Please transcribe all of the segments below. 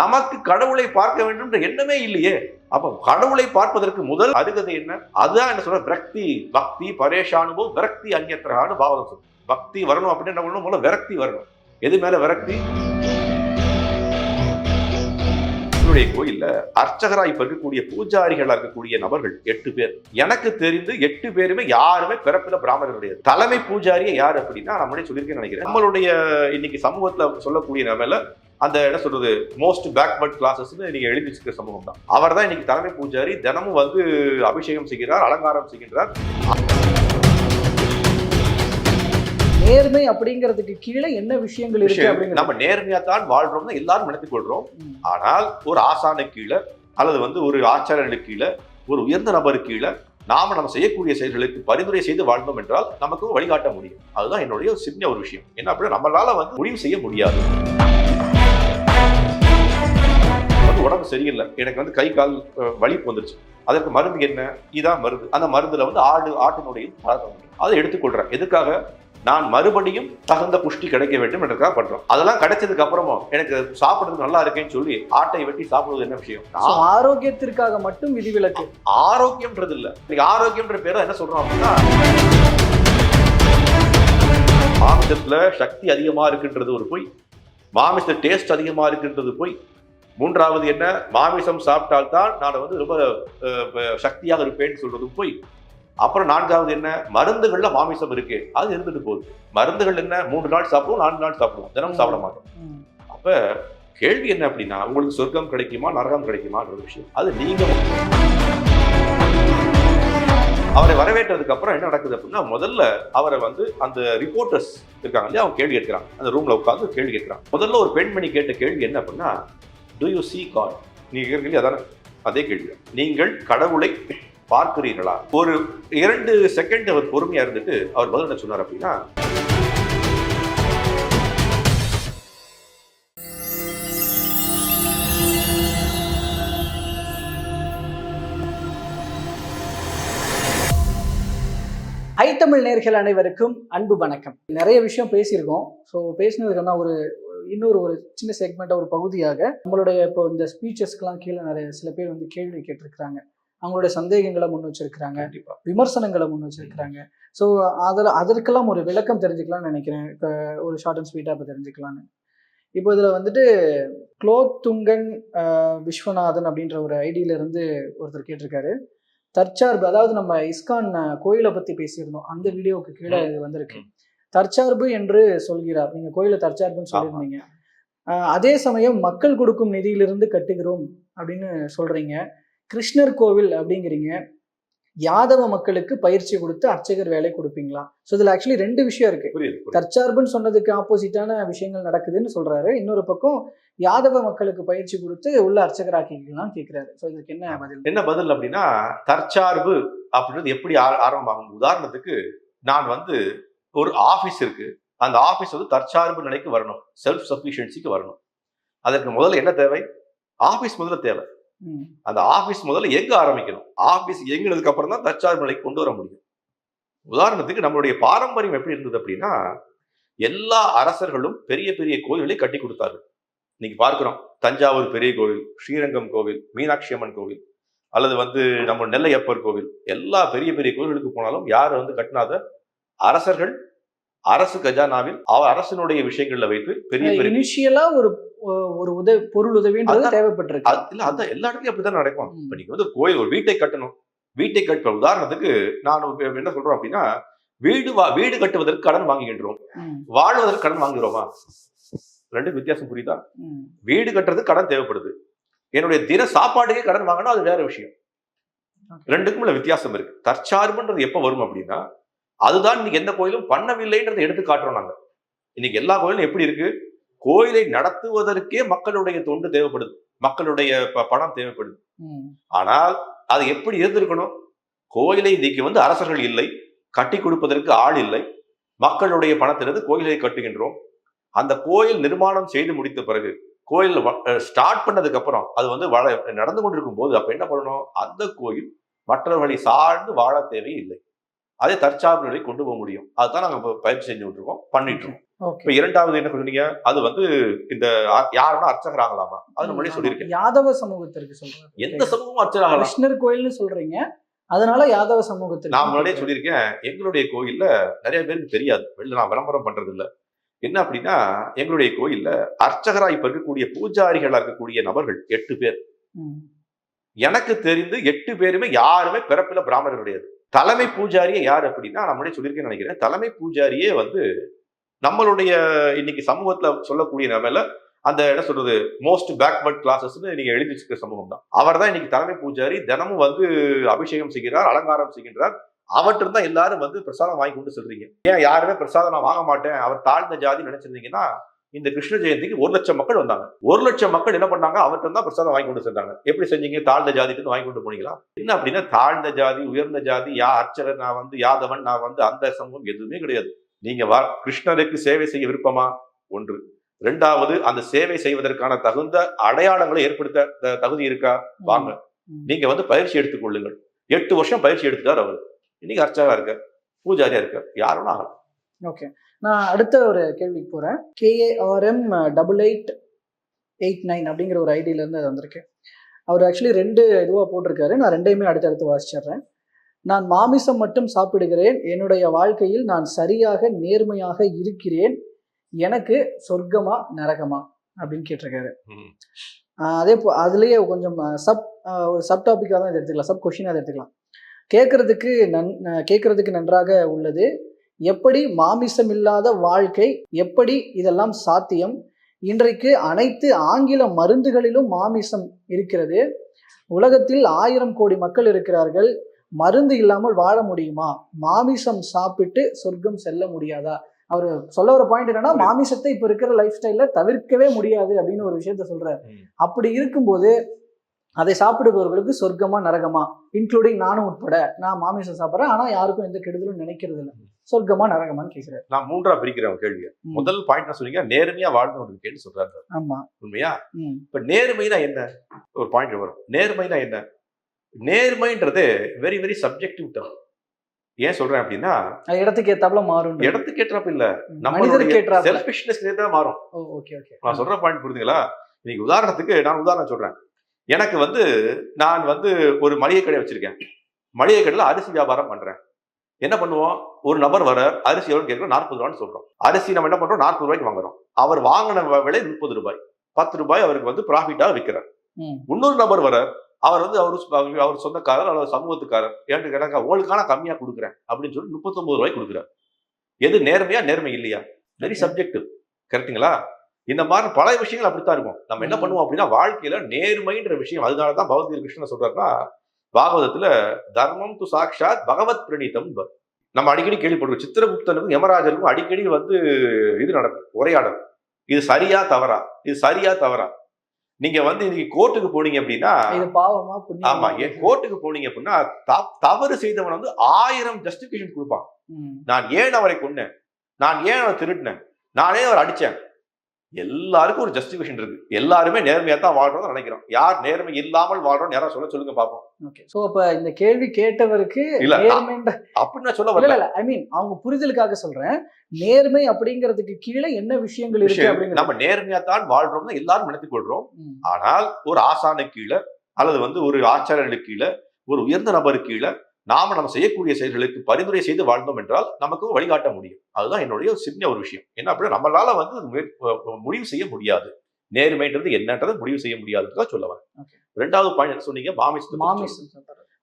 நமக்கு கடவுளை பார்க்க வேண்டும் என்ற எண்ணமே இல்லையே. அப்ப கடவுளை பார்ப்பதற்கு முதல் அருகதை என்ன? அதுதான் என்ன சொல்ற விரக்தி பக்தி பரேஷானுபவம் விரக்தி அந்நியத்திரான்னு பாவம் பக்தி வரணும் அப்படின்னு என்ன பண்ணணும்? முதல்ல விரக்தி வரணும். எது மேல விரக்தி? என்னுடைய கோயில்ல அர்ச்சகரா இப்ப இருக்கக்கூடிய பூஜாரிகளா இருக்கக்கூடிய நபர்கள் எட்டு பேர். எனக்கு தெரிந்து எட்டு பேருமே யாருமே பிறப்பில பிராமணர் கிடையாது. தலைமை பூஜாரியே யார் அப்படின்னா நான் முன்னாடி சொல்லியிருக்கேன்னு நினைக்கிறேன். நம்மளுடைய இன்னைக்கு சமூகத்துல சொல்லக்கூடிய நிலைமையில அந்த என்ன சொல்றது மோஸ்ட் பேக்வர்ட் கிளாஸஸ்னு நீங்க எழுதி வச்சிருக்க சமூகம் தான் அவர் தான் இன்னைக்கு தலைமை பூஜாரி தினமும் வந்து அபிஷேகம் செய்கிறார் அலங்காரம் செய்கின்றார். நேர்மை அப்படிங்கிறதுக்கு கீழே என்ன விஷயங்கள் இருக்கு நம்ம நேர்மையா தான் வாழ்றோம்னு எல்லாரும் நினைத்துக் கொள்றோம். ஆனால் ஒரு ஆசானுக்கு கீழே அல்லது வந்து ஒரு ஆச்சாரியனுக்கு கீழே ஒரு உயர்ந்த நபருக்கு கீழே நாம நம்ம செய்யக்கூடிய செயல்களுக்கு பரிந்துரை செய்து வாழ்ந்தோம் என்றால் நமக்கு வழிகாட்ட முடியும். அதுதான் என்னுடைய சின்ன ஒரு விஷயம். என்ன அப்படின்னா நம்மளால வந்து முடிவு செய்ய முடியாது. உடம்பு சரியில்லை. எனக்கு வந்து கை கால் வலிப்பு வந்துருச்சு. அதற்கு மருந்து என்ன? இதான் மருந்து. அந்த மருந்துல வந்து ஆடு ஆட்டினுடைய. அதை எடுத்துக்கொள்றேன் எதுக்காக? நான் மறுபடியும் தகுந்த புஷ்டி கிடைக்க வேண்டும் என்றதுக்காக பண்றோம். அதெல்லாம் கிடைச்சதுக்கு அப்புறமும் எனக்கு சாப்பிடுறது நல்லா இருக்கேன்னு சொல்லி ஆட்டை வெட்டி சாப்பிடுவது என்ன விஷயம்? ஆரோக்கியத்திற்காக மட்டும் விதிவிலக்கு ஆரோக்கியம்ன்றது இல்ல. இன்னைக்கு ஆரோக்கியம்ன்ற பேரை என்ன சொல்றோம் அப்படின்னா மாமிசத்துல சக்தி அதிகமா இருக்குன்றது ஒரு பொய். மாமிச டேஸ்ட் அதிகமா இருக்குன்றது பொய். மூன்றாவது என்ன? மாமிசம் சாப்பிட்டால்தான் நான் வந்து ரொம்ப சக்தியாக இருப்பேன்னு சொல்றது பொய். அப்புறம் நான்காவது என்ன? மருந்துகள்ல மாமிசம் இருக்கு அது இருந்துட்டு போகுது. மருந்துகள் என்ன? மூன்று நாள் சாப்பிடுவோம் நான்கு நாள் சாப்பிடுவோம். தினம் சாப்பிட மாட்டோம். அப்ப கேள்வி என்ன அப்படின்னா உங்களுக்கு சொர்க்கம் கிடைக்குமா நரகம் கிடைக்குமான்ற விஷயம். அது நீங்க அவரை வரவேற்றதுக்கு அப்புறம் என்ன நடக்குது அப்படின்னா முதல்ல அவரை வந்து அந்த ரிப்போர்ட்டர்ஸ் இருக்காங்க இல்லையா அவங்க கேள்வி கேட்கிறாங்க. அந்த ரூம்ல உட்காந்து கேள்வி கேட்கிறாங்க. முதல்ல ஒரு பெண்மணி கேட்ட கேள்வி என்ன அப்படின்னா டு யூ see காட் நீங்க கேட்கறீங்க அதான? அதே கேள்வி. நீங்கள் கடவுளை பார்க்கிறீர்களா? ஒரு இரண்டு செகண்ட் அவர் பொறுமையா இருந்துட்டு அவர் பதில் என்ன சொன்னார் அப்படின்னா ஐ தமிழ் நேர்கள் அனைவருக்கும் அன்பு வணக்கம். நிறைய விஷயம் பேசியிருக்கோம். ஸோ பேசினதுக்கான ஒரு இன்னொரு ஒரு சின்ன செக்மெண்ட்டாக ஒரு பகுதியாக நம்மளுடைய இப்போ இந்த ஸ்பீச்சஸ்க்கெல்லாம் கீழே நிறைய சில பேர் வந்து கேள்வி கேட்டிருக்கிறாங்க. அவங்களுடைய சந்தேகங்களை முன் வச்சிருக்கிறாங்க. விமர்சனங்களை முன் வச்சிருக்கிறாங்க. ஸோ அதில் அதற்கெல்லாம் ஒரு விளக்கம் தெரிஞ்சுக்கலாம்னு நினைக்கிறேன். இப்போ ஒரு ஷார்ட் அண்ட் ஸ்வீட்டாக இப்போ தெரிஞ்சுக்கலான்னு இப்போ இதில் வந்துட்டு குலோத்துங்கன் விஸ்வநாதன் அப்படின்ற ஒரு ஐடியில இருந்து ஒருத்தர் கேட்டிருக்காரு. தற்சார்பு அதாவது நம்ம இஸ்கான் கோயிலை பற்றி பேசியிருந்தோம். அந்த வீடியோவுக்கு கீழே இது வந்திருக்கு. தற்சார்பு என்று சொல்கிறார். நீங்கள் கோயிலை தற்சார்புன்னு சொல்லியிருந்தீங்க. அதே சமயம் மக்கள் கொடுக்கும் நிதியிலிருந்து கட்டுகிறோம் அப்படின்னு சொல்றீங்க. கிருஷ்ணர் கோவில் அப்படிங்கிறீங்க. யாதவ மக்களுக்கு பயிற்சி கொடுத்து அர்ச்சகர் வேலை கொடுப்பீங்களா? ஸோ இதில் ஆக்சுவலி ரெண்டு விஷயம் இருக்கு. தற்சார்புன்னு சொன்னதுக்கு ஆப்போசிட்டான விஷயங்கள் நடக்குதுன்னு சொல்றாரு. இன்னொரு பக்கம் யாதவ மக்களுக்கு பயிற்சி கொடுத்து உள்ள அர்ச்சகராக்கிக்கலாம் கேட்கிறாரு ஸோ இதுக்கு என்ன பதில்? என்ன பதில் அப்படின்னா தற்சார்பு அப்படின்றது எப்படி ஆர- ஆரம்பமாகும்? உதாரணத்துக்கு நான் வந்து ஒரு ஆபீஸ் இருக்கு. அந்த ஆபீஸ் வந்து தற்சார்பு நிலைக்கு வரணும். செல்ஃப் சஃபிஷியன்சிக்கு வரணும். அதற்கு முதல்ல என்ன தேவை? ஆபீஸ் முதல்ல தேவை. அந்த ஆபீஸ் முதல்ல எங்க ஆரம்பிக்கணும்? ஆபீஸ் இயங்கினதுக்கு அப்புறம் தான் தற்சார்பு நிலைக்கு கொண்டு வர முடியும். உதாரணத்துக்கு நம்மளுடைய பாரம்பரியம் எப்படி இருந்தது அப்படின்னா எல்லா அரசர்களும் பெரிய பெரிய கோயில்களை கட்டி கொடுத்தார்கள். இன்னைக்கு பார்க்கிறோம் தஞ்சாவூர் பெரிய கோவில் ஸ்ரீரங்கம் கோவில் மீனாட்சி அம்மன் கோவில் அல்லது வந்து நம்ம நெல்லையப்பர் கோவில் எல்லா பெரிய பெரிய கோவில்களுக்கு போனாலும் யார் வந்து கட்டினாத அரசர்கள் அரசு கஜானாவில் அவ அரசனுடைய விஷயங்கள்ல வைத்து பெரிய பெரிய இனிஷியலா ஒரு ஒரு உதவி பொருள் உதவின்றது அதான். தேவைப்பட்டிருக்கு. இல்ல அதான் எல்லா இடத்துலயும் அப்படிதான் நடக்கும். இப்ப நீங்க வந்து கோயில் ஒரு வீட்டை கட்டணும். வீட்டை கட்ட உதாரணத்துக்கு நான் என்ன சொல்றோம் அப்படின்னா வீடு வா வீடு கட்டுவதற்கு கடன் வாங்குகின்றோம். வாழ்வதற்கு கடன் வாங்குகிறோமா? ரெண்டு வித்தியாசம் புரியுதா? வீடு கட்டுறதுக்கு கடன் தேவைப்படுது. என்னுடைய தின சாப்பாட்டுக்கே கடன் வாங்கணும் அது வேற விஷயம். ரெண்டுக்கும் உள்ள வித்தியாசம் இருக்கு. தற்சார்புன்றது எப்ப வரும் அப்படின்னா அதுதான் இன்னைக்கு எந்த கோயிலும் பண்ணவில்லைன்றதை எடுத்து காட்டுறோம் நாங்க. இன்னைக்கு எல்லா கோயிலும் எப்படி இருக்கு? கோயிலை நடத்துவதற்கே மக்களுடைய தொண்டு தேவைப்படுது. மக்களுடைய பணம் தேவைப்படுது. ஆனால் அது எப்படி இருந்திருக்கணும்? கோயிலை இன்னைக்கு வந்து அரசர்கள் இல்லை. கட்டி கொடுப்பதற்கு ஆள் இல்லை. மக்களுடைய பணத்திலிருந்து கோயிலை கட்டுகின்றோம். அந்த கோயில் நிர்மாணம் செய்து முடித்த பிறகு கோயில் ஸ்டார்ட் பண்ணதுக்கு அப்புறம் அது வந்து வள நடந்து கொண்டிருக்கும் போது அப்ப என்ன பண்ணணும்? அந்த கோயில் மற்றவர்களை சார்ந்து வாழ தேவையில்லை. அதே தற்சார்பு நிலை கொண்டு போக முடியும். அதுதான் நாங்க இப்ப பயிற்சி செஞ்சுட்டு இருக்கோம் பண்ணிட்டு இருக்கோம் இப்ப இரண்டாவது என்ன சொன்னீங்க அது வந்து இந்த யாருன்னா அர்ச்சகர் ஆகலாமா அது நம்மளே சொல்லியிருக்கேன். யாதவ சமூகத்திற்கு சொல்றேன் எந்த சமூகமும் அர்ச்சகர் ஆகலாம் கிருஷ்ணர் கோயில்னு சொல்றீங்க. அதனால யாதவ சமூகத்திற்கு நான் முன்னாடியே சொல்லியிருக்கேன். எங்களுடைய கோயில்ல நிறைய பேருக்கு தெரியாது. வெளில நான் விளம்பரம் பண்றது இல்ல என்ன அப்படின்னா எங்களுடைய கோயில்ல அர்ச்சகரா இப்ப இருக்கக்கூடிய பூஜாரிகளா இருக்கக்கூடிய நபர்கள் எட்டு பேர். எனக்கு தெரிந்து எட்டு பேருமே யாருமே பிறப்பில பிராமணர் கிடையாது. தலைமை பூஜாரியே யார் அப்படின்னா நான் முன்னாடி சொல்லியிருக்கேன்னு நினைக்கிறேன். தலைமை பூஜாரியே வந்து நம்மளுடைய இன்னைக்கு சமூகத்துல சொல்லக்கூடிய நிலைமையில அந்த என்ன சொல்றது மோஸ்ட் பேக்வர்ட் கிளாஸஸ்னு நீங்க எழுதி வச்சிருக்க சமூகம் தான் அவர் தான் இன்னைக்கு தலைமை பூஜாரி தினமும் வந்து அபிஷேகம் செய்கிறார் அலங்காரம் செய்கின்றார். அவர்கிட்ட தான் எல்லாரும் வந்து பிரசாதம் வாங்கி கொண்டு சொல்றீங்க. ஏன் யாருமே பிரசாதம் நான் வாங்க மாட்டேன்? அவர் தாழ்ந்த ஜாதி நினைச்சிருந்தீங்கன்னா இந்த கிருஷ்ண ஜெயந்திக்கு ஒரு லட்சம் மக்கள் வந்தாங்க. ஒரு லட்சம் மக்கள் என்ன பண்ணாங்க? அவர்கிட்ட தான் பிரசாதம் வாங்கி கொண்டு சென்றாங்க. எப்படி செஞ்சீங்க? தாழ்ந்த ஜாதிக்கு வாங்கி கொண்டு போனீங்களா? என்ன அப்படின்னா தாழ்ந்த ஜாதி உயர்ந்த ஜாதி யா அர்ச்சகர் நான் வந்து யாதவன் நான் வந்து அந்த சமூகம் எதுவுமே கிடையாது. நீங்க வா கிருஷ்ணருக்கு சேவை செய்ய விருப்பமா? ஒன்று. ரெண்டாவது அந்த சேவை செய்வதற்கான தகுந்த அடையாளங்களை ஏற்படுத்த தகுதி இருக்கா? வாங்க. நீங்க வந்து பயிற்சி எடுத்துக்கொள்ளுங்கள். எட்டு வருஷம் பயிற்சி எடுத்துட்டார் அவர். இன்னைக்கு அர்ச்சகா இருக்கார் பூஜாரியா இருக்கார் யாரும் ஆகலாம் ஓகே. நான் அடுத்த ஒரு கேள்விக்கு போறேன். K A R M double eight eight nine அப்படிங்கிற ஒரு ஐடியில இருந்து அது வந்திருக்கேன் அவர் ஆக்சுவலி ரெண்டு இதுவா போட்டிருக்காரு. நான் ரெண்டையுமே அடுத்தடுத்து வாசிச்சிடுறேன். நான் மாமிசம் மட்டும் சாப்பிடுகிறேன். என்னுடைய வாழ்க்கையில் நான் சரியாக நேர்மையாக இருக்கிறேன். எனக்கு சொர்க்கமா நரகமா அப்படின்னு கேட்டிருக்காரு. அதே போ அதுலேயே கொஞ்சம் சப் ஒரு சப் டாப்பிக்காக தான் இதை எடுத்துக்கலாம். சப் கொஷினாக அதை எடுத்துக்கலாம். கேட்கறதுக்கு நன் கேட்கறதுக்கு நன்றாக உள்ளது. எப்படி மாமிசம் இல்லாத வாழ்க்கை எப்படி இதெல்லாம் சாத்தியம்? இன்றைக்கு அனைத்து ஆங்கில மருந்துகளிலும் மாமிசம் இருக்கிறது. உலகத்தில் ஆயிரம் கோடி மக்கள் இருக்கிறார்கள். மருந்து இல்லாமல் வாழ முடியுமா? மாமிசம் சாப்பிட்டு சொர்க்கம் செல்ல முடியாதா? அவர் சொல்ல வர பாயிண்ட் என்னன்னா மாமிசத்தை இப்ப இருக்கிற லைஃப் ஸ்டைல்ல தவிர்க்கவே முடியாது அப்படின்னு ஒரு விஷயத்த சொல்றாரு. அப்படி இருக்கும்போது அதை சாப்பிடுபவர்களுக்கு சொர்க்கமா நரகமா? இன்க்ளூடிங் நானும் உட்பட. நான் மாமிசம் சாப்பிட்றேன் ஆனா யாருக்கும் எந்த கெடுதலும் நினைக்கிறது இல்லை. சொர்க்கமா நரகமான்னு கேட்கிறாரு நான் மூன்றா பிரிக்கிறேன் கேள்வியை. முதல் பாயிண்ட் சொன்னீங்க நேர்மையா வாழ்ந்து ஒரு கேள்வி சொல்றாரு. ஆமா. உண்மையா? இப்ப நேர்மைனா என்ன? ஒரு பாயிண்ட் வரும். நேர்மைனா என்ன? நேர்மைன்றது வெரி வெரி சப்ஜெக்டிவ் டர்ம் ஏன் சொல்றேன் அப்படின்னா இடத்துக்கு ஏத்தாப்புல மாறும் இடத்துக்கு ஏற்றாப்பு இல்ல. ஏற்றாப்புல. செல்ஃபிஷ்னஸ் தான் மாறும். ஓகே ஓகே நான் சொல்ற பாயிண்ட் புரியுதுங்களா இன்னைக்கு உதாரணத்துக்கு நான் உதாரணம் சொல்றேன். எனக்கு வந்து நான் வந்து ஒரு மளிகை கடை வச்சிருக்கேன். மளிகை கடையில் அரிசி வியாபாரம் பண்றேன். என்ன பண்ணுவோம்? ஒரு நபர் வர அரிசி எவ்வளவு கேட்கிறோம் நாற்பது ரூபான்னு சொல்றோம். அரிசி நம்ம என்ன பண்றோம்? நாற்பது ரூபாய்க்கு வாங்குறோம். அவர் வாங்கின விலை முப்பது ரூபாய். பத்து ரூபாய் அவருக்கு வந்து ப்ராஃபிட்டா விற்கிறார். இன்னொரு நபர் வர அவர் வந்து அவர் அவர் சொந்தக்காரர் அல்லது சமூகத்துக்காரர் ஏன்ட்டு கேட்டாங்க உங்களுக்கான கம்மியா கொடுக்குறேன் அப்படின்னு சொல்லி முப்பத்தொன்பது ரூபாய் கொடுக்குறார். எது நேர்மையா நேர்மை இல்லையா? வெரி. சப்ஜெக்டிவ் கரெக்ட்டுங்களா இந்த மாதிரி பல விஷயங்கள் அப்படித்தான் இருக்கும். நம்ம என்ன. பண்ணுவோம் அப்படின்னா வாழ்க்கையில நேர்மைன்ற விஷயம் அதனாலதான் பகவத்கீதை கிருஷ்ணன் சொல்றாருன்னா பாகவதத்துல தர்மம் து சாக்ஷாத் பகவத் பிரணீதம் நம்ம அடிக்கடி கேள்விப்படுறோம் சித்திரகுப்தனுக்கும் யமராஜருக்கும் அடிக்கடி வந்து இது நடக்கும் உரையாடல். இது சரியா தவறா? இது சரியா தவறா? நீங்க வந்து இன்னைக்கு கோர்ட்டுக்கு போனீங்க அப்படின்னா பாவமா ஆமா ஏன் கோர்ட்டுக்கு போனீங்க அப்படின்னா தவறு செய்தவன் வந்து ஆயிரம் ஜஸ்டிபிகேஷன் கொடுப்பான். நான் ஏன் அவரை கொன்னேன்? நான் ஏன் அவரை திருடினேன்? நானே அவர் அடிச்சேன். எல்லாருக்கும் ஒரு ஜஸ்டிபிகேஷன் இருக்கு. எல்லாருமே நேர்மையா தான் வாழ்றோம்னு நினைக்கிறோம். யார் நேர்மை இல்லாமல் வாழ்றோம் யாரா சொல்ல சொல்லுங்க பாப்போம். ஓகே சோ அப்ப இந்த கேள்வி கேட்டவருக்கு இல்ல, அப்படின்னு நான் சொல்ல வரல. இல்ல ஐ மீன் அவங்க புரிதலுக்காக சொல்றேன். நேர்மை அப்படிங்கிறதுக்கு கீழே என்ன விஷயங்கள் இருக்கு நம்ம நேர்மையா தான் வாழ்றோம்னு எல்லாரும் நினைத்துக் கொள்றோம். ஆனால் ஒரு ஆசானு கீழே அல்லது வந்து ஒரு ஆச்சாரியர்களுக்கு கீழே ஒரு உயர்ந்த நபருக்கு கீழே நாம நம்ம செய்யக்கூடிய செயல்களுக்கு பரிந்துரை செய்து வாழ்ந்தோம் என்றால் நமக்கு வழிகாட்ட முடியும். அதுதான் என்னுடைய சின்ன ஒரு விஷயம். என்ன அப்படின்னா நம்மளால வந்து முடிவு செய்ய முடியாது. நேர்மைன்றது என்னன்றதை முடிவு செய்ய முடியாதுன்னு சொல்ல வரேன். ரெண்டாவது பாயிண்ட் சொன்னீங்க? மாமிசம் மாமிசம்.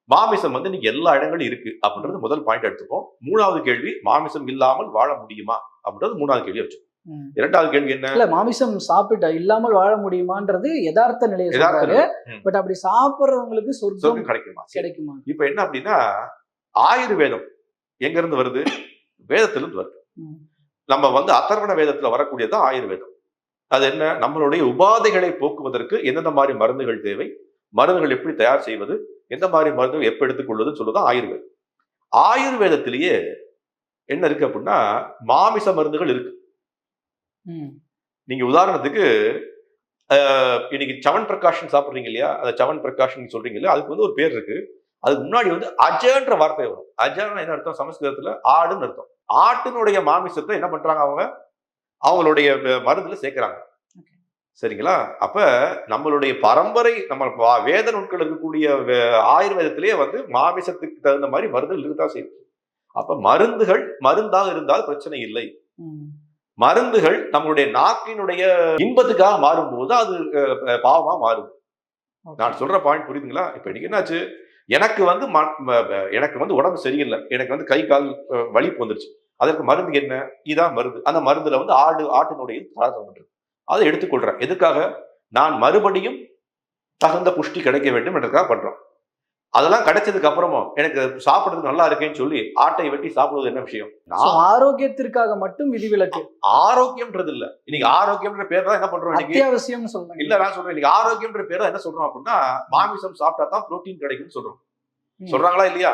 மாமிசம் வந்து நீங்க எல்லா இடங்களும் இருக்கு அப்படின்றது முதல் பாயிண்ட் எடுத்துப்போம். மூணாவது கேள்வி மாமிசம் இல்லாமல் வாழ முடியுமா? அப்படின்றது மூணாவது கேள்வி வச்சு ம். இரண்டாவது கேள்வி என்ன? இல்ல மாமிசம் சாப்பிட்ட இல்லாமல் வாழ முடியுமான்றது யதார்த்த நிலையை சொல்றாரு. பட் அப்படி சாப்பிடுறவங்களுக்கு சொர்க்கம் கிடைக்குமா. கிடைக்குமா? இப்ப என்ன அப்படின்னா ஆயுர்வேதம் எங்க இருந்து வருது? வேதத்திலிருந்து வருது. நம்ம வந்து அதர்வண வேதத்துல வரக்கூடியதுதான் ஆயுர்வேதம். அது என்ன? நம்மளுடைய உபாதைகளை போக்குவதற்கு எந்தெந்த மாதிரி மருந்துகள் தேவை? மருந்துகள் எப்படி தயார் செய்வது? எந்த மாதிரி மருந்துகள் எப்ப எடுத்துக்கொள்வது சொல்லுதான் ஆயுர்வேதம். ஆயுர்வேதத்திலேயே என்ன இருக்கு அப்படின்னா மாமிச மருந்துகள் இருக்கு. நீங்க உதாரணத்துக்கு இன்னைக்கு சவன் பிரகாஷன் சாப்பிடுறீங்க இல்லையா? அந்த சவன் பிரகாஷன் சொல்றீங்க இல்லையா? அதுக்கு வந்து ஒரு பேர் இருக்கு. அதுக்கு முன்னாடி வந்து அஜன்ற வார்த்தை வரும். அஜன்னா என்ன அர்த்தம்? சமஸ்கிருதத்துல ஆடுன்னு அர்த்தம். ஆட்டினுடைய மாமிசத்தை என்ன பண்றாங்க அவங்க? அவங்களுடைய மருந்துல சேர்க்கிறாங்க. சரிங்களா? அப்ப நம்மளுடைய பரம்பரை நம்ம வேத நூட்கள் இருக்கக்கூடிய ஆயுர்வேதத்திலேயே வந்து மாமிசத்துக்கு தகுந்த மாதிரி மருந்துகள் இருக்கத்தான் செய்யுது அப்ப மருந்துகள் மருந்தாக இருந்தால் பிரச்சனை இல்லை. மருந்துகள் நம்மளுடைய நாக்கினுடைய இன்பத்துக்காக மாறும்போது அது பாவமா மாறும். நான் சொல்ற பாயிண்ட் புரியுதுங்களா? இப்ப இன்னைக்கு என்னாச்சு? எனக்கு வந்து எனக்கு வந்து உடம்பு சரியில்லை. எனக்கு வந்து கை கால் அஹ், வலிப்பு வந்துருச்சு அதற்கு மருந்து என்ன? இதான் மருந்து. அந்த மருந்துல வந்து ஆடு ஆட்டினுடைய பண்றது அதை எடுத்துக்கொள்றேன். எதுக்காக? நான் மறுபடியும் தகுந்த புஷ்டி கிடைக்க வேண்டும் என்றதுக்காக பண்றோம். அதெல்லாம் கிடைச்சதுக்கு அப்புறமும் எனக்கு சாப்பிடுறது நல்லா இருக்கேன்னு சொல்லி ஆட்டை வெட்டி சாப்பிடுவது என்ன விஷயம்? நான் ஆரோக்கியத்திற்காக மட்டும் விதிவிலக்கு. ஆரோக்கியம்ன்றது இல்ல. இன்னைக்கு ஆரோக்கியம்ன்ற பேர் தான் என்ன பண்றோம் இன்னைக்கு? அத்தியாவசியம்னு சொல்றாங்க இல்ல நான் சொல்றேன். இன்னைக்கு ஆரோக்கியம்ன்ற பேர் என்ன சொல்றோம் அப்படின்னா மாமிசம் சாப்பிட்டா தான் புரோட்டீன் கிடைக்கும்னு சொல்றோம். சொல்றாங்களா இல்லையா.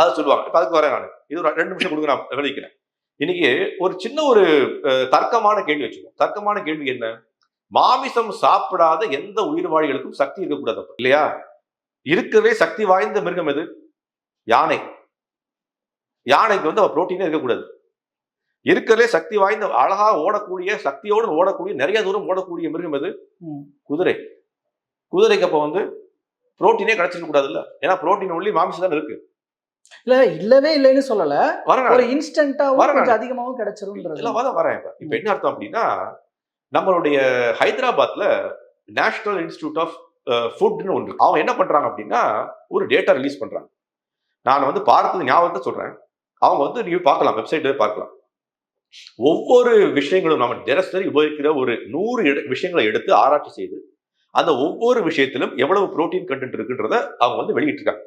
அதை சொல்லுவாங்க. இப்ப அதுக்கு வரேன் நான். இது ஒரு ரெண்டு நிமிஷம் கொடுங்க நான் விவரிக்கிறேன் இன்னைக்கு ஒரு சின்ன ஒரு தர்க்கமான கேள்வி வச்சுக்கோம் தர்க்கமான கேள்வி என்ன? மாமிசம் சாப்பிடாத எந்த உயிர்வாழிகளுக்கும் சக்தி இருக்கக்கூடாது இல்லையா? இருக்கிறதே சக்தி வாய்ந்த மிருகம் எது? யானை. யானைக்கு வந்து புரோட்டீனே இருக்கக்கூடாது. இருக்கிறதே சக்தி வாய்ந்த அழகா ஓடக்கூடிய சக்தியோடு ஓடக்கூடிய நிறைய தூரம் ஓடக்கூடிய மிருகம் எது. குதிரை. குதிரைக்கு அப்ப வந்து புரோட்டீனே கிடைச்சிருக்க கூடாதுல்ல? ஏன்னா புரோட்டீன் ஒன்லி மாமிசம் தான் இருக்கு. இல்ல இல்லவே இல்லைன்னு சொல்லல. ஒரு இன்ஸ்டன்டாவும் வரேன். கொஞ்சம் அதிகமாவும் கிடைச்சிரும்ன்றது. இல்ல வர வரேன் இப்ப. இப்ப என்ன அர்த்தம் அப்படின்னா நம்மளுடைய ஹைதராபாத்ல நேஷனல் இன்ஸ்டிடியூட் ஆஃப் ஃபுட்னு ஒன்று. அவங்க என்ன பண்றாங்க அப்படின்னா ஒரு டேட்டா ரிலீஸ் பண்றாங்க. நான் வந்து பார்த்தது ஞாபகத்தை சொல்றேன். அவங்க வந்து நீங்க பார்க்கலாம் வெப்சைட்ல பார்க்கலாம். ஒவ்வொரு விஷயங்களும் நம்ம தினசரி உபயோகிக்கிற ஒரு நூறு விஷயங்களை எடுத்து ஆராய்ச்சி செய்து அந்த ஒவ்வொரு விஷயத்திலும் எவ்வளவு புரோட்டீன் கண்டென்ட் இருக்குன்றத அவங்க வந்து வெளியிட்டிருக்காங்க.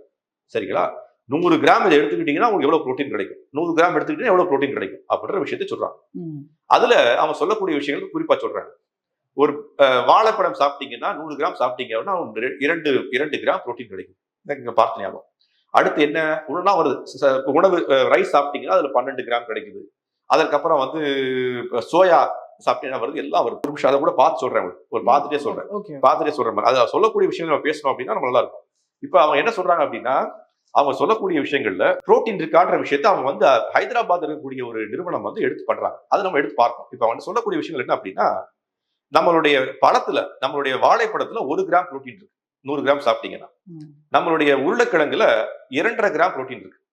சரிங்களா? நூறு கிராம் இதை எடுத்துக்கிட்டீங்கன்னா உங்களுக்கு எவ்வளவு புரோட்டீன் கிடைக்கும்? நூறு கிராம் எடுத்துக்கிட்டீங்கன்னா எவ்வளவு புரோட்டீன் கிடைக்கும்? அப்படின்ற விஷயத்தை சொல்றாங்க. ம். அதுல அவங்க சொல்லக்கூடிய விஷயங்கள் குறிப்பா சொல்றாங்க. ஒரு வாழைப்பழம் சாப்பிட்டீங்கன்னா நூறு கிராம் சாப்பிட்டீங்க அப்படின்னா இரண்டு இரண்டு கிராம் புரோட்டீன் கிடைக்கும். எனக்கு இங்க பார்த்து ஞாபகம். அடுத்து என்ன? ஒண்ணுனா வருது. உணவு ரைஸ் சாப்பிட்டீங்கன்னா அதுல பன்னெண்டு கிராம் கிடைக்குது. அதற்கப்புறம் வந்து சோயா சாப்பிட்டீங்கன்னா வருது. எல்லாம் வருது. ஒரு நிமிஷம் அதை கூட பார்த்து சொல்றேன். உங்களுக்கு. ஒரு பார்த்துட்டே சொல்றேன். ஓகே பார்த்துட்டே சொல்றேன் மாதிரி. அது சொல்லக்கூடிய விஷயங்கள் நம்ம பேசணும் அப்படின்னா நம்ம நல்லா இருக்கும். இப்போ அவங்க என்ன சொல்றாங்க அப்படின்னா அவங்க சொல்லக்கூடிய விஷயங்கள்ல புரோட்டீன் இருக்கான்ற விஷயத்தை அவங்க வந்து ஹைதராபாத் இருக்கக்கூடிய ஒரு நிறுவனம் வந்து எடுத்து பண்றாங்க. அது நம்ம எடுத்து பார்க்கணும். இப்போ அவங்க சொல்லக்கூடிய விஷயங்கள் என்ன அப்படின்னா நம்மளுடைய பழத்துல நம்மளுடைய வாழைப்பழத்துல ஒரு கிராம் புரோட்டீன் இருக்கு. நூறு கிராம் சாப்பிட்டீங்கன்னா. நம்மளுடைய உருளைக்கிழங்குல இரண்டரை கிராம் புரோட்டீன் இருக்கு.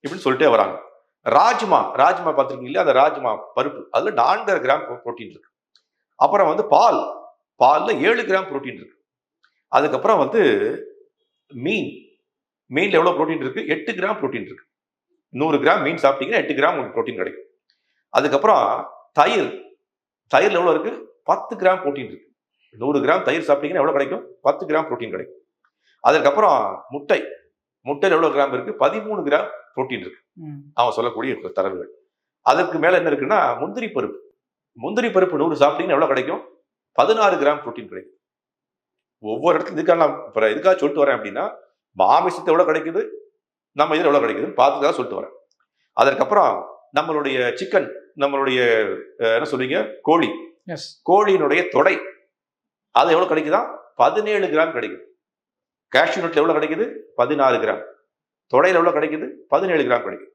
இப்படின்னு சொல்லிட்டே வராங்க. ராஜ்மா ராஜ்மா பார்த்துருக்கீங்களா அந்த ராஜ்மா பருப்பு. அதுல நான்கரை கிராம் புரோட்டீன் இருக்கு. அப்புறம் வந்து பால். பால்ல ஏழு கிராம் புரோட்டீன் இருக்கு. அதுக்கப்புறம் வந்து மீன். மீன்ல எவ்வளவு புரோட்டீன் இருக்கு? எட்டு கிராம் புரோட்டீன் இருக்கு. நூறு கிராம் மீன் சாப்பிட்டீங்கன்னா எட்டு கிராம் உங்களுக்கு புரோட்டீன் கிடைக்கும். அதுக்கப்புறம் தயிர். தயிர்ல எவ்வளவு இருக்கு? பத்து கிராம் புரோட்டீன் இருக்கு. நூறு கிராம் தயிர் சாப்பிட்டீங்கன்னா எவ்வளவு கிடைக்கும்? பத்து கிராம் புரோட்டீன் கிடைக்கும். அதுக்கப்புறம் முட்டை. முட்டையில் எவ்வளவு கிராம் இருக்கு? பதிமூணு கிராம் புரோட்டீன் இருக்கு. அவன் சொல்லக்கூடிய தரவுகள். அதற்கு மேல என்ன இருக்குன்னா முந்திரி பருப்பு. முந்திரி பருப்பு நூறு சாப்பிட்டீங்கன்னா எவ்வளவு கிடைக்கும்? பதினாறு கிராம் புரோட்டீன் கிடைக்கும். ஒவ்வொரு இடத்துல இதுக்காக நான் இப்ப எதுக்காக சொல்லிட்டு வரேன் அப்படின்னா மாமிசத்தை எவ்வளவு கிடைக்குது? நம்ம இதில் எவ்வளவு கிடைக்குதுன்னு பார்த்துக்காக சொல்லிட்டு வரேன். அதற்கப்புறம் நம்மளுடைய சிக்கன் நம்மளுடைய என்ன சொல்றீங்க? கோழி. கோழியினுடைய தொடை. அது எவ்வளவு கிடைக்குதா? பதினேழு கிராம் கிடைக்குது. கேஷ்யூ நட்ல எவ்வளவு கிடைக்குது? பதினாறு கிராம். தொடையில எவ்வளவு கிடைக்குது? பதினேழு கிராம் கிடைக்குது.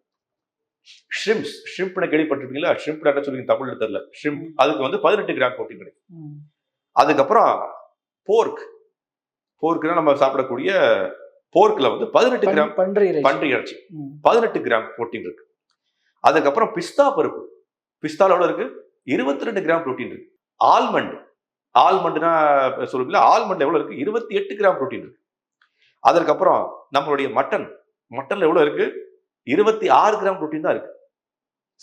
ஷ்ரிம்ஸ் ஷ்ரிம்ப்னு கேள்விப்பட்டிருக்கீங்களா ஷ்ரிம்ப் என்ன சொல்லுவீங்க தமிழ்ல தெரியல. ஷ்ரிம்ப் அதுக்கு வந்து பதினெட்டு கிராம் புரோட்டீன் கிடைக்கும். அதுக்கப்புறம் போர்க் போர்க்குன்னா நம்ம சாப்பிடக்கூடிய போர்க்ல வந்து பதினெட்டு கிராம் பன்றி. பன்றி இறைச்சி. பதினெட்டு கிராம் புரோட்டீன் இருக்கு. அதுக்கப்புறம் பிஸ்தா பருப்பு. பிஸ்தால எவ்வளவு இருக்கு? இருபத்தி ரெண்டு கிராம் புரோட்டீன் இருக்கு. ஆல்மண்ட் ஆல்மண்ட்னா சொல்லுவீங்களா ஆல்மண்ட் எவ்வளோ இருக்கு? இருபத்தி எட்டு கிராம் ப்ரோட்டீன் இருக்கு. அதற்கப்புறம் நம்மளுடைய மட்டன் மட்டன்ல எவ்வளோ இருக்கு? இருபத்தி ஆறு கிராம் ப்ரோட்டீன் தான் இருக்கு.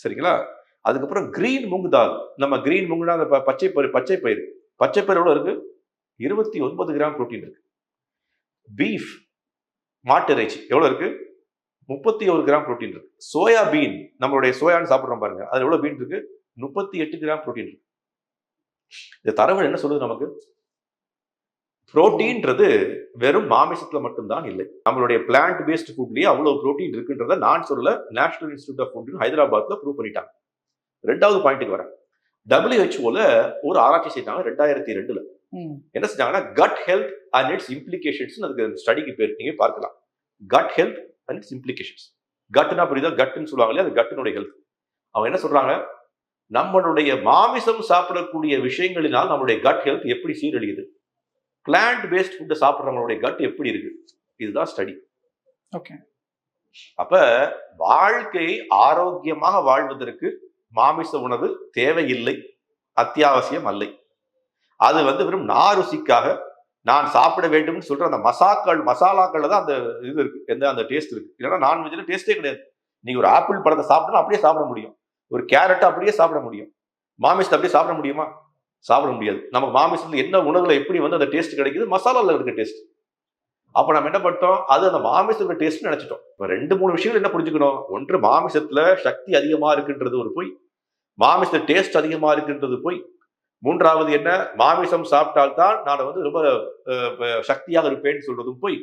சரிங்களா? அதுக்கப்புறம் கிரீன் மூங்கு தால் நம்ம கிரீன் மூங்குனா அந்த ப- பச்சை பயிர் பச்சை பயிர் பச்சை பயிர் எவ்வளோ இருக்கு? இருபத்தி ஒன்பது கிராம் புரோட்டீன் இருக்கு. பீஃப் மாட்டு இறைச்சி. எவ்வளோ இருக்கு? முப்பத்தி ஒரு கிராம் புரோட்டீன் இருக்கு. சோயா பீன் நம்மளுடைய சோயான்னு சாப்பிட்றோம் பாருங்க. அது எவ்வளோ பீன் இருக்கு? முப்பத்தி எட்டு கிராம் புரோட்டீன் இருக்கு இந்த தரவு என்ன சொல்லுது நமக்கு? புரோட்டீன்றது வெறும் மாமிசத்துல மட்டும்தான் இல்லை. நம்மளுடைய பிளான்ட் பேஸ்ட் ஃபுட்லயே அவ்வளவு புரோட்டீன் இருக்குன்றத நான் சொல்லல நேஷனல் இன்ஸ்டியூட் ஆஃப் ஃபுட் ஹைதராபாத்ல ப்ரூவ் பண்ணிட்டாங்க. ரெண்டாவது பாயிண்ட்டுக்கு வரேன். டபிள்யூஹெச்ஓல ஒரு ஆராய்ச்சி செய்தாங்க ரெண்டாயிரத்தி ரெண்டுல. என்ன செஞ்சாங்கன்னா gut health and its implications அதுக்கு ஸ்டடிக்கு பேர் நீங்க பார்க்கலாம். Gut health and its implications கட்னா புரியுதா? கட்னு சொல்லுவாங்க இல்லையா? அது கட்டினுடைய ஹெல்த் அவங்க என்ன சொல்றாங்க? நம்மளுடைய மாமிசம் சாப்பிடக்கூடிய விஷயங்களினால் நம்மளுடைய கட் ஹெல்த் எப்படி சீரழியுது? பிளான்ட் பேஸ்ட் ஃபுட்டை சாப்பிட்றவங்களுடைய கட் எப்படி இருக்கு? இதுதான் ஸ்டடி ஓகே அப்ப வாழ்க்கை ஆரோக்கியமாக வாழ்வதற்கு மாமிச உணவு தேவையில்லை அத்தியாவசியம் அல்லை. அது வந்து வெறும் நாருசிக்காக நான் சாப்பிட வேண்டும்னு சொல்ற அந்த மசாக்கள் மசாலாக்கள்ல தான் அந்த இது இருக்கு எந்த அந்த டேஸ்ட் இருக்கு. இல்லைன்னா நான்வெஜ்ல டேஸ்டே கிடையாது. நீங்க ஒரு ஆப்பிள் பழத்தை சாப்பிட்டா அப்படியே சாப்பிட முடியும். ஒரு கேரட்டை அப்படியே சாப்பிட முடியும். மாமிசத்தை அப்படியே சாப்பிட முடியுமா? சாப்பிட முடியாது. நம்ம மாமிசத்துல என்ன உணவுல எப்படி வந்து அந்த டேஸ்ட் கிடைக்குது? மசாலாவில் இருக்க டேஸ்ட் அப்போ நம்ம என்ன பண்ணிட்டோம்? அது அந்த மாமிசத்தோட டேஸ்ட் நினைச்சிட்டோம். இப்போ ரெண்டு மூணு விஷயங்கள் என்ன புரிஞ்சுக்கணும்? ஒன்று மாமிசத்துல சக்தி அதிகமா இருக்குன்றது ஒரு பொய். மாமிச டேஸ்ட் அதிகமா இருக்குன்றது பொய். மூன்றாவது என்ன? மாமிசம் சாப்பிட்டால்தான் நான் வந்து ரொம்ப சக்தியாக இருப்பேன்னு சொல்றதும் பொய்.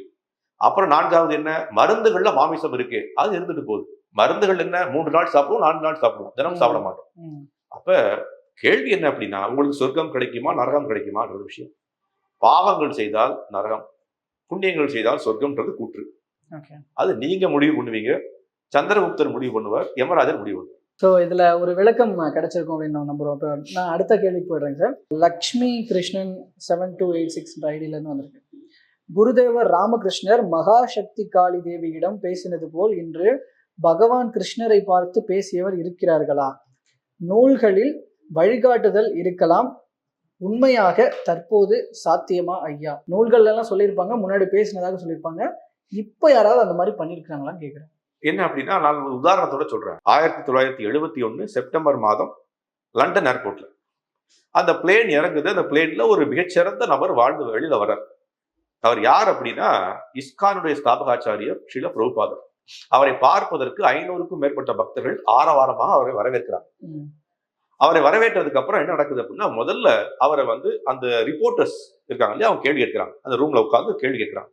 அப்புறம் நான்காவது என்ன? மருந்துகள்ல மாமிசம் இருக்கு அது இருந்துட்டு போகுது. மருந்துகள் என்ன? மூன்று நாள் சாப்பிடுவோம் நான்கு நாள் சாப்பிடுவோம். தினம் சாப்பிட மாட்டோம். ம். கேள்வி என்ன அப்படின்னா உங்களுக்கு சொர்க்கம் கிடைக்குமா நரகம் கிடைக்குமான்ற விஷயம். பாவங்கள் செய்தால் நரகம் புண்ணியங்கள் செய்தால் சொர்க்கம்ன்றது கூற்று. ஓகே. அது நீங்க முடிவு பண்ணுவீங்க. சந்திரகுப்தர் முடிவு பண்ணுவார் யமராஜர் முடிவு பண்ணுவார். ஸோ இதுல ஒரு விளக்கம் கிடைச்சிருக்கும் அப்படின்னு நான் நம்புறோம். இப்போ நான் அடுத்த கேள்விக்கு போயிடுறேங்க sir. Lakshmi Krishnan seven two eight six ஐடியிலேருந்து வந்திருக்கு. குருதேவர் ராமகிருஷ்ணர் மகாசக்தி காளி தேவியிடம் பேசினது போல் இன்று பகவான் கிருஷ்ணரை பார்த்து பேசியவர் இருக்கிறார்களா? நூல்களில் வழிகாட்டுதல் இருக்கலாம். உண்மையாக தற்போது சாத்தியமா ஐயா? நூல்கள்ல எல்லாம் சொல்லியிருப்பாங்க முன்னாடி பேசினதாக சொல்லியிருப்பாங்க. இப்போ யாராவது அந்த மாதிரி பண்ணியிருக்கிறாங்களான்னு கேட்குறேன் என்ன அப்படின்னா நான் ஒரு உதாரணத்தோட சொல்றேன். ஆயிரத்தி தொள்ளாயிரத்தி எழுபத்தி ஒன்று செப்டம்பர் மாதம் லண்டன் ஏர்போர்ட்ல. அந்த பிளேன் இறங்குது. அந்த பிளேன்ல ஒரு மிகச்சிறந்த நபர் வாழ்ந்து வெளியில வர்றார். அவர் யார் அப்படின்னா இஸ்கானுடைய ஸ்தாபகாச்சாரியர் ஸ்ரீல பிரபுபாதர். அவரை பார்ப்பதற்கு ஐநூறுக்கும் மேற்பட்ட பக்தர்கள் ஆரவாரமாக அவரை வரவேற்கிறாங்க. அவரை வரவேற்றதுக்கு அப்புறம் என்ன நடக்குது அப்படின்னா முதல்ல அவரை வந்து அந்த ரிப்போர்ட்டர்ஸ் இருக்காங்க இல்லையா அவங்க கேள்வி கேட்கிறாங்க. அந்த ரூம்ல உட்கார்ந்து கேள்வி கேட்கிறாங்க.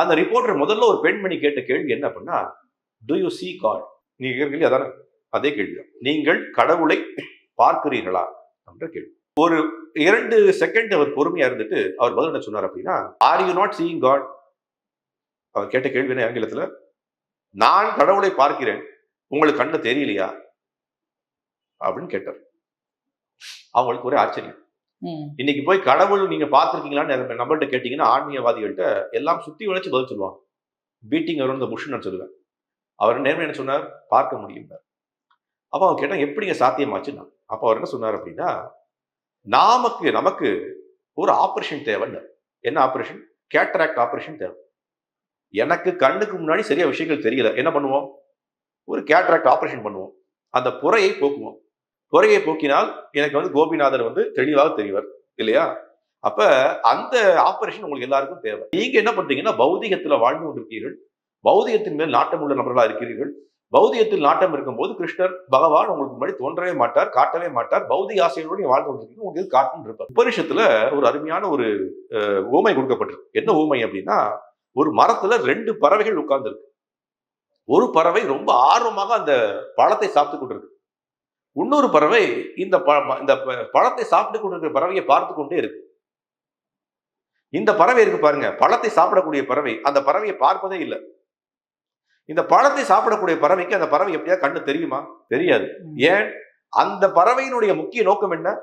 அந்த ரிப்போர்ட்டர் முதல்ல ஒரு பெண்மணி கேட்ட கேள்வி என்ன அப்படின்னா டு யூ சி காட் நீங்க கேள்வி அதானே? அதே கேள்வி நீங்கள் கடவுளை பார்க்கிறீர்களா? என்ற கேள்வி. ஒரு இரண்டு செகண்ட் அவர் பொறுமையா இருந்துட்டு அவர் பதில் என்ன சொன்னார் அப்படின்னா are you not seeing God அவர் கேட்ட கேள்வி என்ன ஆங்கிலத்துல? நான் கடவுளை பார்க்கிறேன் உங்களுக்கு கண்ணு தெரியலையா? அப்படின்னு கேட்டார். அவங்களுக்கு ஒரே ஆச்சரியம். இன்னைக்கு போய் கடவுள் நீங்க பார்த்திருக்கீங்களான்னு நம்மள்ட்ட கேட்டீங்கன்னா ஆன்மீகவாதிகள்ட்ட எல்லாம் சுத்தி உழைச்சு பதில் சொல்லுவாங்க. பீட்டிங் அரௌண்ட் த புஷ் நான் சொல்லுவேன். அவர் நேர்மை என்ன சொன்னார்? பார்க்க முடியும் அப்போ அவர் கேட்டா எப்படிங்க சாத்தியமாச்சுன்னா? அப்போ அவர் என்ன சொன்னார் அப்படின்னா நாமக்கு நமக்கு ஒரு ஆபரேஷன் தேவைன்னு என்ன ஆபரேஷன் கேட்டராக்ட் ஆபரேஷன் தேவை. எனக்கு கண்ணுக்கு முன்னாடி சரியா விஷயங்கள் தெரியல. என்ன பண்ணுவோம்? ஒரு கேட்ராக்ட் ஆபரேஷன் பண்ணுவோம். அந்த புறையை போக்குவோம். புறையை போக்கினால் எனக்கு வந்து கோபிநாதர் வந்து தெளிவாக தெரிவார். இல்லையா? அப்ப அந்த ஆபரேஷன் உங்களுக்கு எல்லாருக்கும் தேவை. நீங்க என்ன பண்றீங்கன்னா பௌதிகத்துல வாழ்ந்து கொண்டிருக்கீர்கள். பௌதிகத்தின் மேல் நாட்டம் உள்ள நபர்களா இருக்கிறீர்கள். பௌதிகத்தில் நாட்டம் இருக்கும்போது கிருஷ்ணர் பகவான் உங்களுக்கு முன்னாடி தோன்றவே மாட்டார் காட்டவே மாட்டார். பௌதிக ஆசைகளோடு வாழ்ந்து கொண்டிருக்கீங்க. உங்களுக்கு காட்டுன்னு இருப்பார். உபரிஷத்துல ஒரு அருமையான ஒரு ஊமை கொடுக்கப்பட்டிருக்கு. என்ன ஊமை அப்படின்னா ஒரு மரத்துல ரெண்டு பறவைகள் உட்கார்ந்துருக்கு. ஒரு பறவை ரொம்ப ஆர்வமாக அந்த பழத்தை சாப்பிட்டு கொண்டிருக்கு. இன்னொரு பறவை இந்த ப- இந்த பழத்தை சாப்பிட்டு கொண்டிருக்கிற பறவையை பார்த்து கொண்டே இருக்கு. இந்த பறவை இருக்கு பாருங்க பழத்தை சாப்பிடக்கூடிய பறவை. அந்த பறவையை பார்ப்பதே இல்லை. இந்த பழத்தை சாப்பிடக்கூடிய பறவைக்கு அந்த பறவை எப்படியா கண்ணு தெரியுமா? தெரியாது. ஏன்? அந்த பறவையினுடைய முக்கிய நோக்கம் என்ன?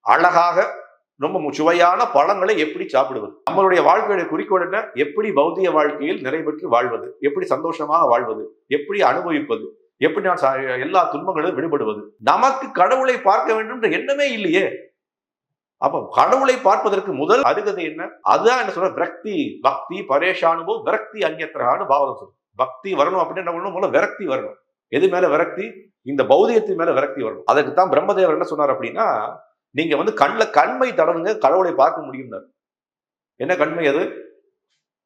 அழகாக ரொம்ப சுவையான பழங்களை எப்படி சாப்பிடுவது? நம்மளுடைய வாழ்க்கையுடைய குறிக்கோள் என்ன? எப்படி பௌத்திய வாழ்க்கையில் நிறைவேற்றி வாழ்வது? எப்படி சந்தோஷமாக வாழ்வது? எப்படி அனுபவிப்பது? எப்படி நான் எல்லா துன்பங்களும் விடுபடுவது? நமக்கு கடவுளை பார்க்க வேண்டும் என்ற எண்ணமே இல்லையே. அப்ப கடவுளை பார்ப்பதற்கு முதல் அருகதை என்ன? அதுதான் என்ன சொல்ற? விரக்தி பக்தி பரேஷானுபவம் விரக்தி அந்நியத்திரான்னு பாவம் சொல்லு பக்தி வரணும் அப்படின்னு என்ன பண்ணணும்? முதல்ல விரக்தி வரணும். எது மேல விரக்தி? இந்த பௌதிகத்தின் மேல விரக்தி வரணும். அதுக்கு தான் பிரம்மதேவர் என்ன சொன்னார் அப்படின்னா நீங்க வந்து கண்ணில் கண்மை தடவுங்க கடவுளை பார்க்க முடியும்னார். என்ன கண்மை அது?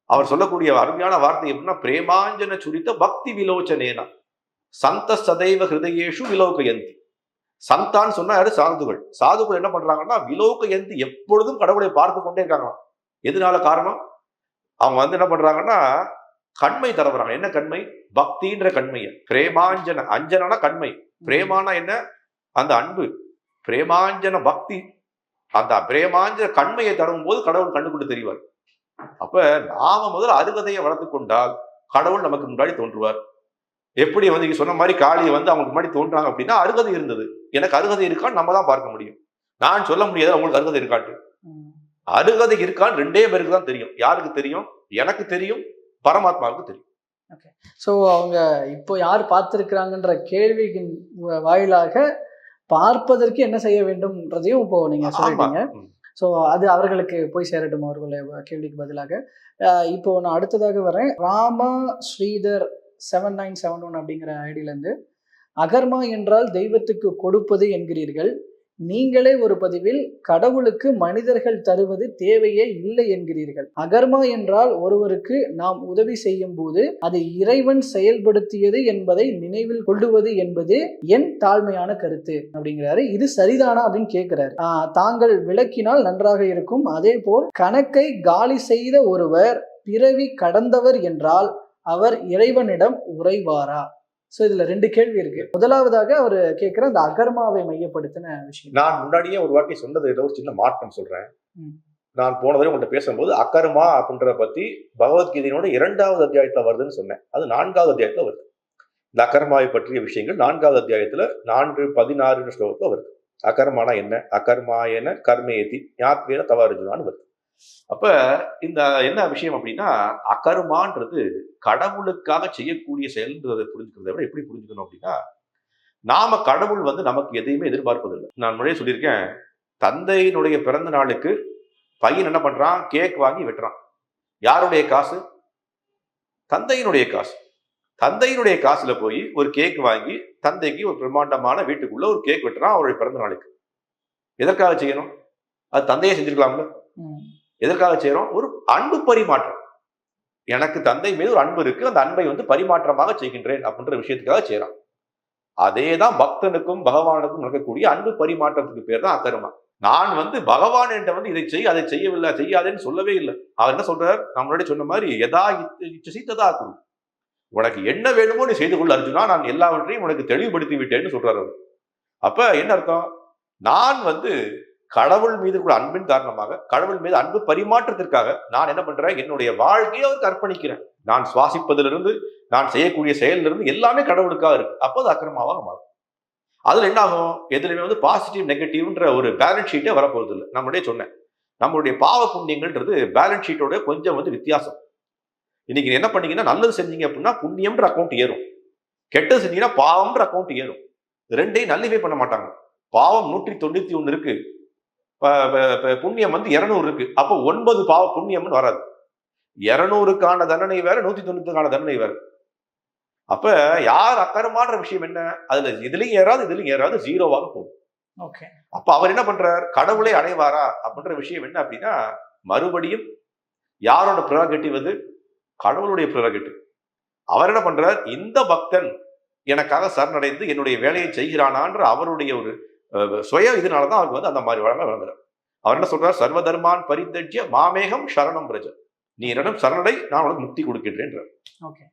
அவர் சொல்லக்கூடிய அருமையான வார்த்தை எப்படின்னா பிரேமாஞ்சன சுரித்த பக்தி விலோச்சனேனா. சந்த சதைவ ஹிருதயேஷு விலோகயந்தி. சந்தான்னு சொன்னா யாரு? சாதுகள். சாதுகள் என்ன பண்றாங்கன்னா விலோகயந்தி எப்பொழுதும் கடவுளை பார்த்து கொண்டே இருக்காங்களாம். எதனால காரணம்? அவங்க வந்து என்ன பண்றாங்கன்னா கண்மை தரவுறாங்க என்ன கண்மை? பக்தின்ற கண்மையை. பிரேமாஞ்சன அஞ்சனா கண்மை. பிரேமானா என்ன? அந்த அன்பு. பிரேமாஞ்சன பக்தி. அந்த பிரேமாஞ்சன கண்மையை தடவும் போது கடவுள் கண்டுகொண்டு தெரிவார். அப்ப நாம முதல்ல அருகதையை வளர்த்து கொண்டால் கடவுள் நமக்கு முன்னாடி தோன்றுவார். எப்படி வந்து நீங்க சொன்ன மாதிரி காளியை வந்து அவங்களுக்கு முன்னாடி தோன்றாங்க அப்படின்னா அருகதை இருந்தது. எனக்கு அருகதை இருக்கான்னு நம்ம தான் பார்க்க முடியும். நான் சொல்ல முடியாது அவங்களுக்கு அருகதை இருக்காட்டு. அருகதை இருக்கான்னு ரெண்டே பேருக்கு தான் தெரியும். யாருக்கு தெரியும்? எனக்கு தெரியும். பரமாத்மாவுக்கு தெரியும். ஸோ அவங்க இப்போ யார் பார்த்திருக்கிறாங்கன்ற கேள்வியின் வ- வாயிலாக பார்ப்பதற்கு என்ன செய்ய வேண்டும்ன்றதையும் இப்போ நீங்க சொல்லிட்டீங்க. ஸோ அது அவர்களுக்கு போய் சேரட்டும் அவர்களுடைய கேள்விக்கு பதிலாக. இப்போ நான் அடுத்ததாக வரேன். Rama Sridhar seven nine seven one அப்படிங்கிற ஐடியிலேருந்து அகர்மா என்றால் தெய்வத்துக்கு கொடுப்பது என்கிறீர்கள். நீங்களே ஒரு பதிவில் கடவுளுக்கு மனிதர்கள் தருவது தேவையே இல்லை என்கிறீர்கள். அகர்மா என்றால் ஒருவருக்கு நாம் உதவி செய்யும் போது அது இறைவன் செயல்படுத்தியது என்பதை நினைவில் கொள்ளுவது என்பது என் தாழ்மையான கருத்து அப்படிங்கிறாரு. இது சரிதானா அப்படின்னு கேட்கிறாரு தாங்கள் விளக்கினால் நன்றாக இருக்கும். அதே போல் கணக்கை காலி செய்த ஒருவர் பிறவி கடந்தவர் என்றால் அவர் இறைவனிடம் உறைவாரா? சோ இதுல ரெண்டு கேள்வி இருக்கு. முதலாவதாக அவர் கேட்கிற அந்த அகர்மாவை மையப்படுத்தின விஷயம். நான் முன்னாடியே ஒரு வாட்டி சொன்னது ஏதோ ஒரு சின்ன மாற்றம் சொல்றேன். ம். நான் போன தடவை உங்கள்கிட்ட பேசும்போது அக்கர்மா அப்படின்றத பத்தி பகவத்கீதையினோட இரண்டாவது அத்தியாயத்துல வருதுன்னு சொன்னேன். அது நான்காவது அத்தியாயத்துல வருது. இந்த அக்கர்மாவை பற்றிய விஷயங்கள் நான்காவது அத்தியாயத்துல நான்கு பதினாறு ஸ்லோகத்துல வருது. அகர்மானா என்ன? அகர்மாயன கர்மேதி ஞாத்வேன தவார்ஜுனான்னு வருது. அப்ப இந்த என்ன விஷயம் அப்படின்னா அகர்மான்றது கடவுளுக்காக செய்யக்கூடிய செயல்ன்றதை புரிஞ்சுக்கிறத விட எப்படி புரிஞ்சுக்கணும் அப்படின்னா நாம கடவுள் வந்து நமக்கு எதையுமே எதிர்பார்ப்பதில்லை. நான் முன்னாடியே சொல்லியிருக்கேன் தந்தையினுடைய பிறந்த நாளுக்கு பையன் என்ன பண்றான்? கேக் வாங்கி வெட்டுறான். யாருடைய காசு? தந்தையினுடைய காசு. தந்தையினுடைய காசுல போய் ஒரு கேக் வாங்கி தந்தைக்கு ஒரு பிரம்மாண்டமான வீட்டுக்குள்ள ஒரு கேக் வெட்டுறான் அவருடைய பிறந்த நாளுக்கு. எதற்காக செய்யணும்? அது தந்தையே செஞ்சிருக்கலாம்ல. எதற்காக செய்கிறோம் ஒரு அன்பு பரிமாற்றம். எனக்கு தந்தை மீது ஒரு அன்பு இருக்கு அந்த அன்பை வந்து பரிமாற்றமாக செய்கின்றேன் அப்படின்ற விஷயத்துக்காக செய்கிறான் அதே தான் பக்தனுக்கும் பகவானுக்கும் நடக்கக்கூடிய அன்பு பரிமாற்றத்துக்கு பேர் தான் அக்கருமா நான் வந்து பகவான் என்ற வந்து இதை செய் அதை செய்யவில்லை செய்யாதேன்னு சொல்லவே இல்லை. அவர் என்ன சொல்றார்? நம்மளுடைய சொன்ன மாதிரி எதா இச்சசித்ததா குரு? உனக்கு என்ன வேணுமோ நீ செய்து கொள்ள அர்ஜுனா நான் எல்லாவற்றையும் உனக்கு தெளிவுபடுத்தி விட்டேன்னு சொல்றாரு அவர். அப்ப என்ன அர்த்தம்? நான் வந்து கடவுள் மீது கூட அன்பின் காரணமாக கடவுள் மீது அன்பு பரிமாற்றத்திற்காக நான் என்ன பண்றேன்? என்னுடைய வாழ்க்கையை அவருக்கு அர்ப்பணிக்கிறேன். நான் சுவாசிப்பதிலிருந்து நான் செய்யக்கூடிய செயலிலிருந்து எல்லாமே கடவுளுக்காக இருக்கு. அப்போ அது அக்கிரமாவாக மாறும். அதுல என்ன ஆகும் எதுலையுமே வந்து பாசிட்டிவ் நெகட்டிவ்ன்ற ஒரு பேலன்ஸ் ஷீட்டே வரப்போறது இல்லை நம்மளுடைய சொன்னேன். நம்மளுடைய பாவ புண்ணியங்கள்ன்றது பேலன்ஸ் ஷீட்டோட கொஞ்சம் வந்து வித்தியாசம். இன்னைக்கு என்ன பண்ணீங்கன்னா நல்லது செஞ்சீங்க அப்படின்னா புண்ணியம்ன்ற அக்கௌண்ட் ஏறும். கெட்டது செஞ்சீங்கன்னா பாவம்ன்ற அக்கௌண்ட் ஏறும். ரெண்டையும் நல்லவே பண்ண மாட்டாங்க. பாவம் நூற்றி தொண்ணூத்தி ஒன்று இருக்கு. புண்ணியம் வந்து இருநூறு இருக்கு. அப்போ ஒன்பது பாவ புண்ணியம்னு வராது. இருநூறுக்கான தண்டனை வேற நூத்தி தொண்ணூத்துக்கான தண்டனை வேற. அப்ப யார் அக்கறமான்ற விஷயம் என்ன? அதுல இதுலயும் ஏறாது இதுலயும் ஏறாது ஜீரோவாக போகும். ஓகே. அப்ப அவர் என்ன பண்றார்? கடவுளை அடைவாரா? அப்படின்ற விஷயம் என்ன அப்படின்னா மறுபடியும் யாரோட ப்ரிராகேட்டிவ் அது கடவுளுடைய ப்ரிராகேட்டிவ். அவர் என்ன பண்றார்? இந்த பக்தன் எனக்காக சரணடைந்து என்னுடைய வேலையை செய்கிறானான்ற அவருடைய ஒரு சுய இதனால இதனாலதான் அவருக்கு வந்து அந்த மாதிரி வழங்க வழங்குறார் அவர் என்ன சொல்றார்? சர்வ தர்மான் பரித்தஜ்ய மாமேகம் சரணம் பிரஜ. நீ என்னிடம் சரணடை நான் உனக்கு முக்தி கொடுக்கின்றேன் ஓகே